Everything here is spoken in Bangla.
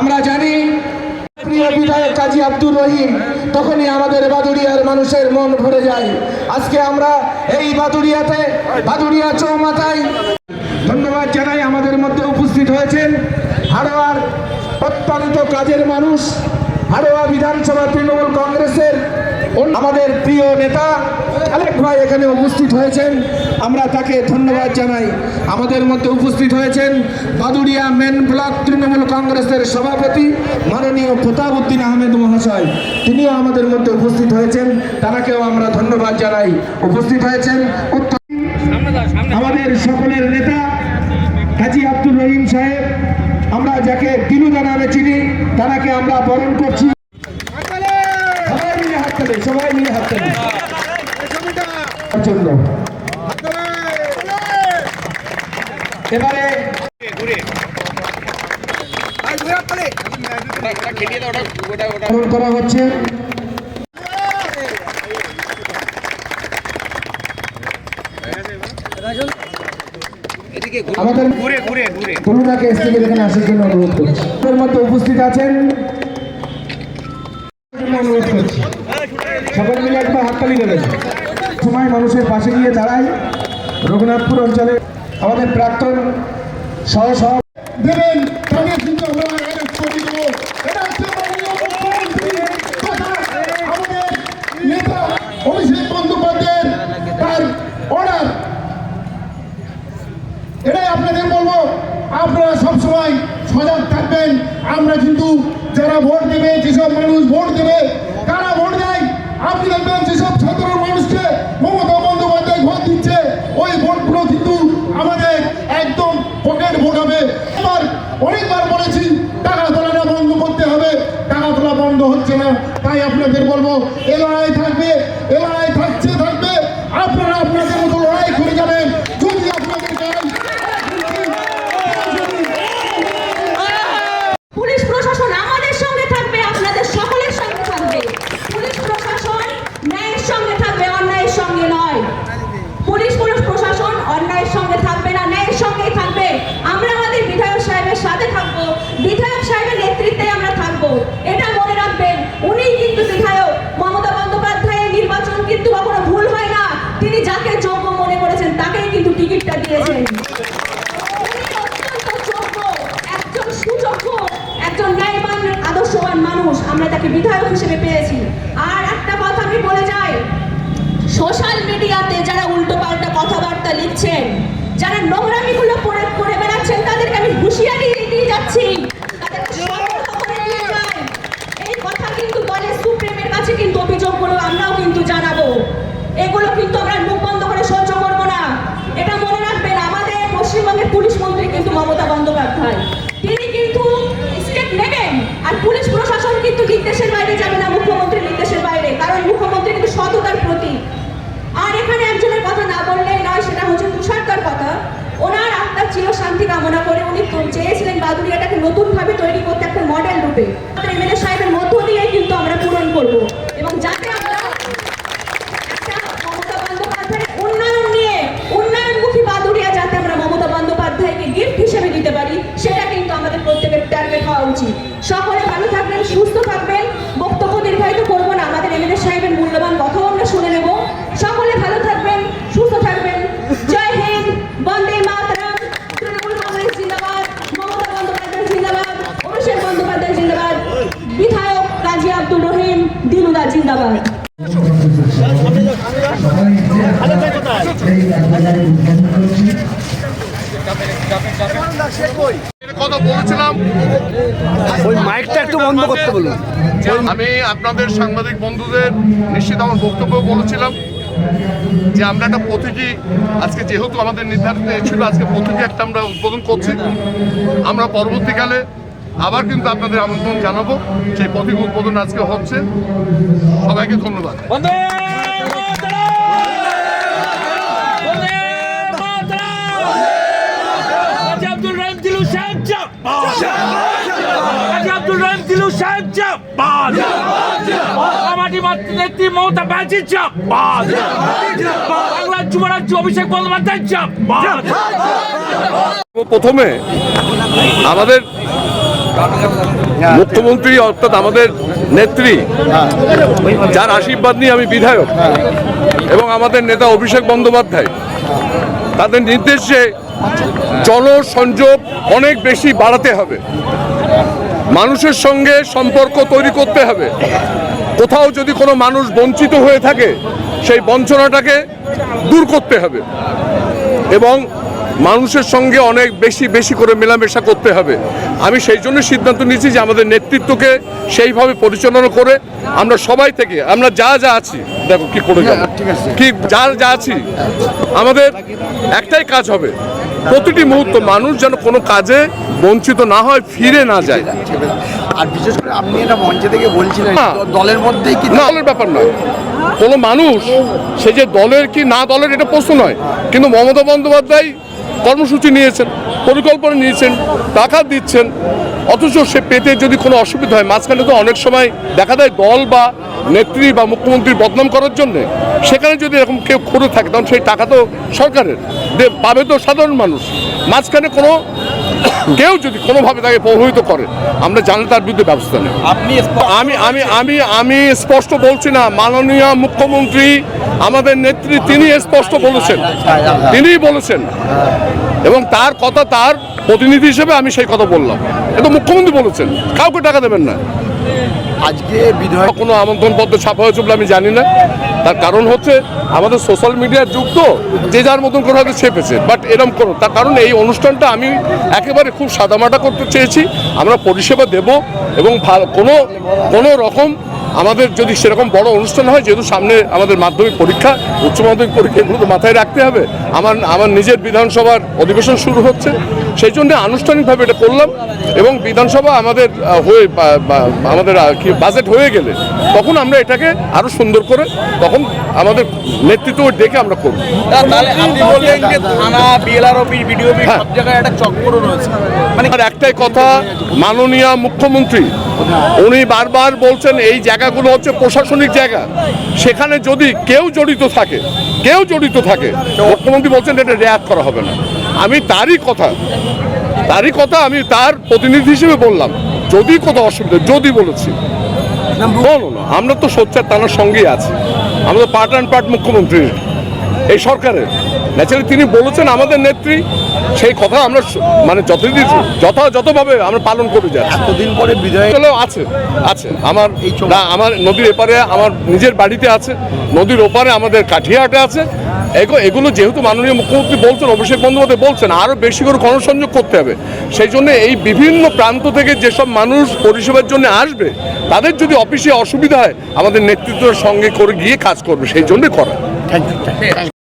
আমরা জানি, প্রিয় বিধায়ক কাজী আব্দুর রহিম, তখনই আমাদের বাদুড়িয়ার মানুষের মন ভরে যায়। আজকে আমরা এই বাদুড়িয়াতে, বাদুড়িয়া চৌমাথায় ধন্যবাদ জানাই আমাদের মধ্যে উপস্থিত হয়েছেন হাড়োয়ার অত্যন্ত কাজের মানুষ হাড়োয়া বিধানসভা তৃণমূল কংগ্রেসের আমাদের প্রিয় নেতা আলেক ভাই এখানে উপস্থিত হয়েছেন। আমরা তাকে ধন্যবাদ জানাই। আমাদের মধ্যে উপস্থিত হয়েছেন বাদুড়িয়া মেন ব্লক তৃণমূল কংগ্রেসের সভাপতি মাননীয় প্রতাপ উদ্দিন আহমেদ মহাশয়। তিনিও আমাদের মধ্যে উপস্থিত হয়েছেন। তারাকেও আমরা ধন্যবাদ জানাই। উপস্থিত হয়েছেন আমাদের সকলের নেতা কাজী আব্দুর রহিম সাহেব। আমরা যাকে দিনুদা নামে চিনি তারাকে আমরা বরণ করছি সবাই মিলে হাত তালি সবাই মিলে হাত তালি জন্য এবারে করা। হচ্ছে। আমাদের ঘুরে ঘুরে ঘুরে। তরুণাকে স্টেজের এখানে আসার জন্য অনুরোধ করছি। মধ্যে উপস্থিত আছেন। অনুরোধ করছি। সকল মিলে একবার হাততালি দেবেন। সময় মানুষের পাশে গিয়ে দাঁড়ায়। রঘুনাথপুর অঞ্চলে আমাদের প্রাক্তন সহ দেবেন কিন্তু আমরা এটাই বলব, আপনারা সজাগ থাকবেন। আমরা কিন্তু যারা ভোট দেবে, যেসব মানুষ ভোট দেবে কারা ভোট দেয়। আপনি দেখবেন যেসব সাধারণ মানুষকে মমতা বন্দ্যোপাধ্যায় ভোট দিচ্ছে ওই ভোটগুলো কিন্তু আমাদের একদম পকেট ভোট হবে এবার অনেকবার বলেছি টাকা তোলাটা বন্ধ করতে হবে টাকা তোলা বন্ধ হচ্ছে না তাই আপনাদের বলব এ লড়াই থাকবে এ লড়াই থাকছে থাকবে আপনারা আপনাদের মতো লড়াই করে যাবেন যদি আপনাদের গায়ে পুলিশ প্রশাসন আমাদের সঙ্গে থাকবে আপনাদের সকলের সঙ্গে থাকবে পুলিশ প্রশাসন ন্যায়ের সঙ্গে থাকবে অন্যায়ের সঙ্গে নয় পুলিশ পুলিশ প্রশাসন অন্যায়ের সঙ্গে থাকবে না ন্যায়ের সঙ্গেই থাকবে আমরা আমাদের বিধায়ক সাহেবের সাথে থাকব বিধায়ক সাহেবের নেতৃত্বে আমরা থাকব এটা মনে রাখবেন উনিই কিন্তু বিধায়ক মমতা বন্দ্যোপাধ্যায়ের নির্বাচন কিন্তু কখনো ভুল হয় না তিনি যাকে যোগ্য মনে করেছেন তাকেই কিন্তু টিকিটটা দিয়েছেন উনি অত্যন্ত যোগ্য, একজন সুযোগ্য, একজন ন্যায়বান, আদর্শবান মানুষ আমরা তাকে বিধায়ক হিসেবে পেয়েছি। আর একটা কথা আমি বলে যাই সোশ্যাল মিডিয়াতে যারা উল্টো পাল্টা কথাবার্তা লিখছেন, যারা নোংরামিগুলো করে বেড়াচ্ছেন, তাদেরকে আমি হুঁশিয়ারি দিয়ে যাচ্ছি তাদেরকে সতর্ক করে দিয়ে যাই। এই কথা কিন্তু দলের সুপ্রিমের কাছে কিন্তু অভিযোগগুলো আমরাও কিন্তু জানাব এগুলো কিন্তু আমরা মুখ বন্ধ করে সহ্য করব না এটা মনে রাখবেন আমাদের পশ্চিমবঙ্গের পুলিশ মন্ত্রী কিন্তু মমতা বন্দ্যোপাধ্যায় তিনি কিন্তু স্টেপ নেবেন আর পুলিশ প্রশাসন কিন্তু নির্দেশের বাইরে যাবে না মুখ্যমন্ত্রীর নির্দেশের বাইরে, কারণ মুখ্যমন্ত্রী কিন্তু সততার প্রতীক। আর এখানে একজনের কথা না বললে নয়, সেটা হচ্ছে তুষারকার কথা। ওনার আত্মার চির শান্তি কামনা করে উনি চেয়েছিলেন বাদুড়িয়াটাকে নতুন ভাবে তৈরি করতে একটা মডেল রূপে এমএলএ সাহেবের মধ্য দিয়েই কিন্তু আমরা পূরণ করব এবং যাতে আমরা একটা মমতা বন্দ্যোপাধ্যায়ের উন্নয়ন নিয়ে উন্নয়নমুখী বাদুড়িয়া যাতে আমরা মমতা বন্দ্যোপাধ্যায়কে গিফট হিসেবে দিতে পারি সেটা কিন্তু আমাদের প্রত্যেকের টার্গেট হওয়া উচিত সকলে ভালো থাকবেন সুস্থ থাকবেন বক্তব্য দীর্ঘায়িত করব না আমাদের এমএলএ সাহেবের মূল্যবান কথাও আমরা শুনে নেব সকলে ভালো থাকবেন সুস্থ থাকবেন জয় হিন্দ বন্দে মাতরম তৃণমূল কংগ্রেস জিন্দাবাদ মমতা বন্দ্যোপাধ্যায় জিন্দাবাদ অভিষেক বন্দ্যোপাধ্যায় জিন্দাবাদ বিধায়ক কাজী আব্দুর রহিম দিনুদা জিন্দাবাদ। কথা বলেছিলাম ওই মাইকটা একটু বন্ধ করতে বলুন। যে আমি আপনাদের সাংবাদিক বন্ধুদের নিশ্চিত আমার বক্তব্য বলেছিলাম যে আমরা একটা প্রতীকী আজকে যেহেতু আমাদের নির্ধারিত ছিল আজকে প্রতীকী একটা আমরা উদ্বোধন করছি। আমরা পরবর্তীকালে আবার কিন্তু আপনাদের আমন্ত্রণ জানাব। সেই প্রতীক উদ্বোধন আজকে হচ্ছে। সবাইকে ধন্যবাদ। প্রথমে আমাদের মুখ্যমন্ত্রী অর্থাৎ আমাদের নেত্রী, যার আশীর্বাদ নিয়ে আমি বিধায়ক এবং আমাদের নেতা অভিষেক বন্দ্যোপাধ্যায়। তাদের নির্দেশে জনসংযোগ অনেক বেশি বাড়াতে হবে। মানুষের সঙ্গে সম্পর্ক তৈরি করতে হবে। কোথাও যদি কোনো মানুষ বঞ্চিত হয়ে থাকে, সেই বঞ্চনাটাকে দূর করতে হবে। এবং মানুষের সঙ্গে অনেক বেশি বেশি করে মেলামেশা করতে হবে। আমি সেই জন্য সিদ্ধান্ত নিয়েছি যে আমাদের নেতৃত্বকে সেইভাবে পরিচালনা করে আমরা সবাই থেকে আমরা যা যা আছি দেখো কি করে যাব। কি যা যা আছি আমাদের একটাই কাজ হবে। প্রতিটি মুহূর্ত মানুষ যেন কোনো কাজে বঞ্চিত না হয় ফিরে না যায়। আর বিশেষ করে আপনি এটা মঞ্চে থেকে বলছিলেন না। দলের মধ্যেই কি না দলের ব্যাপার নয়। কোনো মানুষ সে যে দলের কি না দলের এটা প্রশ্ন নয়। কিন্তু মমতা বন্দ্যোপাধ্যায় কর্মসূচি নিয়েছেন, পরিকল্পনা নিয়েছেন টাকা দিচ্ছেন, অথচ সে পেতে যদি কোনো অসুবিধা হয়, মাঝখানে তো অনেক সময় দেখা দেয় দল বা নেত্রী বা মুখ্যমন্ত্রীর বদনাম করার জন্য, সেখানে যদি এরকম কেউ করে থাকে, তখন সেই টাকা তো সরকারের। পাবে তো সাধারণ মানুষ। মাঝখানে কোনো কেউ যদি কোনোভাবে তাকে প্রভাবিত করে আমরা জানলে তার বিরুদ্ধে ব্যবস্থা নেব। আপনি আমি আমি আমি আমি স্পষ্ট বলছি না মাননীয় মুখ্যমন্ত্রী আমাদের নেত্রী তিনি স্পষ্ট বলেছেন। তিনিই বলেছেন। এবং তার কথা তার প্রতিনিধি হিসেবে আমি সেই কথা বললাম। এটা মুখ্যমন্ত্রী বলেছেন। কাউকে টাকা দেবেন না। আজকে বিধায়ক কোনো আমন্ত্রণ পত্র ছাপা হয়েছে বলে আমি জানি না। তার কারণ হচ্ছে আমাদের সোশ্যাল মিডিয়ার যুগ তো, যে যার মতন করে হয়তো ছেপেছে বাট এরম কোনো তার কারণ এই অনুষ্ঠানটা আমি একেবারে খুব সাদামাটা করতে চেয়েছি। আমরা পরিষেবা দেব এবং কোনো কোনো রকম আমাদের যদি সেরকম বড় অনুষ্ঠান হয়, যেহেতু সামনে আমাদের মাধ্যমিক পরীক্ষা, উচ্চ মাধ্যমিক পরীক্ষা এগুলো তো মাথায় রাখতে হবে। আমার আমার নিজের বিধানসভার অধিবেশন শুরু হচ্ছে। সেই জন্য আনুষ্ঠানিকভাবে এটা করলাম এবং বিধানসভা আমাদের হয়ে আমাদের কি বাজেট হয়ে গেলে তখন আমরা এটাকে আরও সুন্দর করে তখন আমাদের নেতৃত্ব ডেকে আমরা করব। হ্যাঁ। মানে আর একটাই কথা মাননীয় মুখ্যমন্ত্রী উনি বারবার বলছেন এই জায়গাগুলো হচ্ছে প্রশাসনিক জায়গা। সেখানে যদি কেউ জড়িত থাকে কেউ জড়িত থাকে মুখ্যমন্ত্রী বলছেন এটা রেয়াত করা হবে না। আমি তারই কথা তারই কথা আমি তার প্রতিনিধি হিসেবে বললাম। যদি কোথাও অসুবিধা যদি বলেছি। বলো না আমরা তো সোচ্চার তানার সঙ্গেই আছি। আমরা তো পার্ট অ্যান্ড পার্ট মুখ্যমন্ত্রীর এই সরকারের। ন্যাচারালি তিনি বলেছেন আমাদের নেত্রী সেই কথা আমরা মানে যতদিন যথাযথভাবে আমরা পালন করে যাচ্ছি। এতদিন পরে হলেও আছে আছে। আমার না আমার নদীর এপারে আমার নিজের বাড়িতে আছে। নদীর ওপারে আমাদের কাঠিয়াহাটে আছে। এগুলো যেহেতু মাননীয় মুখ্যমন্ত্রী বলছেন, অভিষেক বন্দ্যোপাধ্যায় বলছেন আরও বেশি করে গণসংযোগ করতে হবে। সেই জন্য এই বিভিন্ন প্রান্ত থেকে যেসব মানুষ পরিষেবার জন্য আসবে, তাদের যদি অফিসে অসুবিধা হয়, আমাদের নেতৃত্বের সঙ্গে করে গিয়ে কাজ করবে, সেই জন্যই করা। Thank you